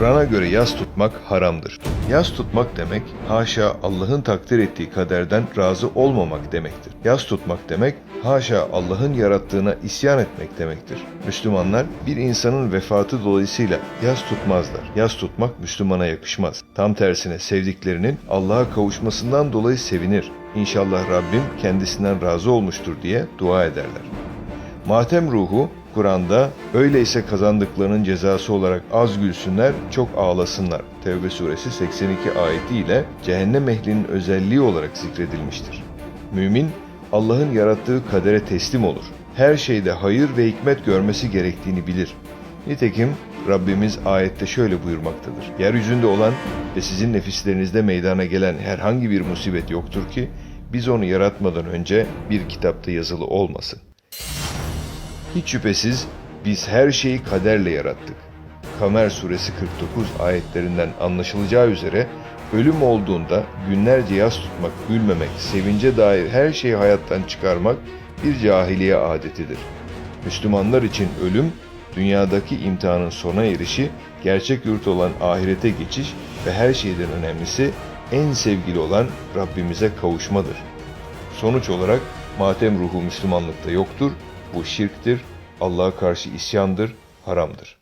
Kur'an'a göre yas tutmak haramdır. Yas tutmak demek haşa Allah'ın takdir ettiği kaderden razı olmamak demektir. Yas tutmak demek haşa Allah'ın yarattığına isyan etmek demektir. Müslümanlar bir insanın vefatı dolayısıyla yas tutmazlar. Yas tutmak Müslümana yakışmaz. Tam tersine sevdiklerinin Allah'a kavuşmasından dolayı sevinir. İnşallah Rabbim kendisinden razı olmuştur diye dua ederler. Matem ruhu Kur'an'da öyleyse kazandıklarının cezası olarak az gülsünler, çok ağlasınlar. Tevbe suresi 82 ayetiyle cehennem ehlinin özelliği olarak zikredilmiştir. Mümin Allah'ın yarattığı kadere teslim olur. Her şeyde hayır ve hikmet görmesi gerektiğini bilir. Nitekim Rabbimiz ayette şöyle buyurmaktadır. Yeryüzünde olan ve sizin nefislerinizde meydana gelen herhangi bir musibet yoktur ki biz onu yaratmadan önce bir kitapta yazılı olmasın. Hiç şüphesiz biz her şeyi kaderle yarattık. Kamer suresi 49 ayetlerinden anlaşılacağı üzere ölüm olduğunda günlerce yas tutmak, gülmemek, sevince dair her şeyi hayattan çıkarmak bir cahiliye adetidir. Müslümanlar için ölüm, dünyadaki imtihanın sona erişi, gerçek yurt olan ahirete geçiş ve her şeyden önemlisi en sevgili olan Rabbimize kavuşmadır. Sonuç olarak matem ruhu Müslümanlıkta yoktur, bu şirktir, Allah'a karşı isyandır, haramdır.